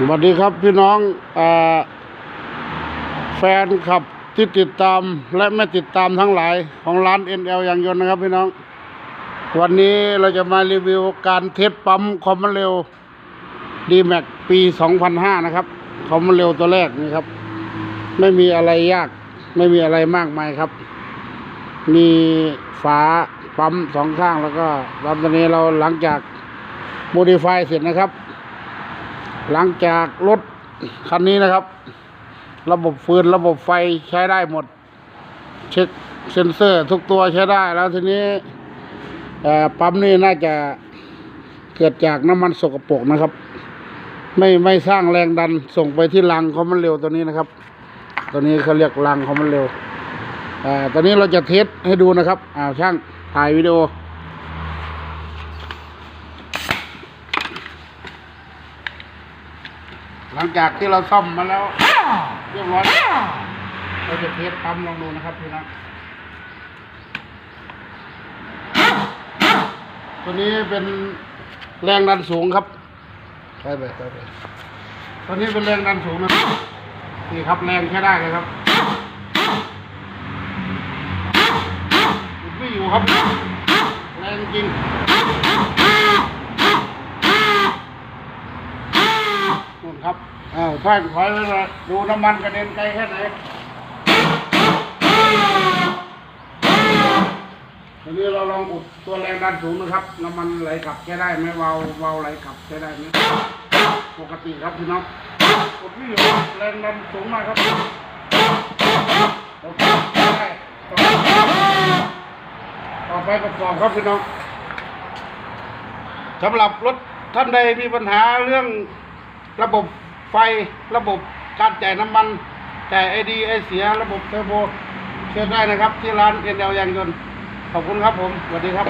สวัสดีครับพี่น้องอแฟนคลับที่ติดตามและไม่ติดตามทั้งหลายของร้าน NL ยางยนต์นะครับพี่น้อง วันนี้เราจะมารีวิวการเทสปั๊มคอมมันเร็ว d m a x ปี 2005 นะครับคอมมันเร็วตัวแรกนี่ครับ ไม่มีอะไรยาก ไม่มีอะไรมากมายครับ มีฝาปั๊มสองข้างแล้วก็ตอนนี้เราหลังจากโมดิฟายเสร็จนะครับ หลังจากรถคันนี้นะครับ ระบบฟืนระบบไฟใช้ได้หมด เช็คเซ็นเซอร์ทุกตัวใช้ได้แล้วทีนี้ปั๊มนี่น่าจะเกิดจากน้ำมันสกปรกนะครับ ไม่ไม่สร้างแรงดันส่งไปที่รังของมันเร็วตัวนี้นะครับ ตัวนี้เขาเรียกรังของมันเร็วอ่าตอนนี้เราจะเทสให้ดูนะครับอ้าวช่างถ่ายวิดีโอ หลังจากที่เราซ่อมมาแล้ว เรียบร้อยเราจะเทสปั๊มลองดูนะครับพี่นะตัวนี้เป็นแรงดันสูงครับใช่ไปใช่ไปตัวนี้เป็นแรงดันสูงนะครับนี่ครับแรงใช้ได้เลยครับหยุดไม่อยู่ครับ แรงจริงนู่นครับ อ้าวท่านถอยไปเลยดูน้ำมันกระเด็นไกลแค่ไหนทีนี้เราลองอุดตัวแรงดันสูงนะครับ น้ำมันไหลกลับใช้ได้ไหมเบาเบาไหลกลับใช้ได้ไหมปกติครับพี่น้องกดไม่อยู่แรงดันสูงมากครับได้ต่อต่อไปประกอบครับพี่น้องสำหรับรถท่านใดมีปัญหาเรื่องระบบ ไฟระบบการจ่ายน้ำมันจ่ายไอดีไอเสียระบบเทอร์โบเชิญได้นะครับ ที่ร้านเอ็นเอลยางยนต์ขอบคุณครับผมสวัสดีครับ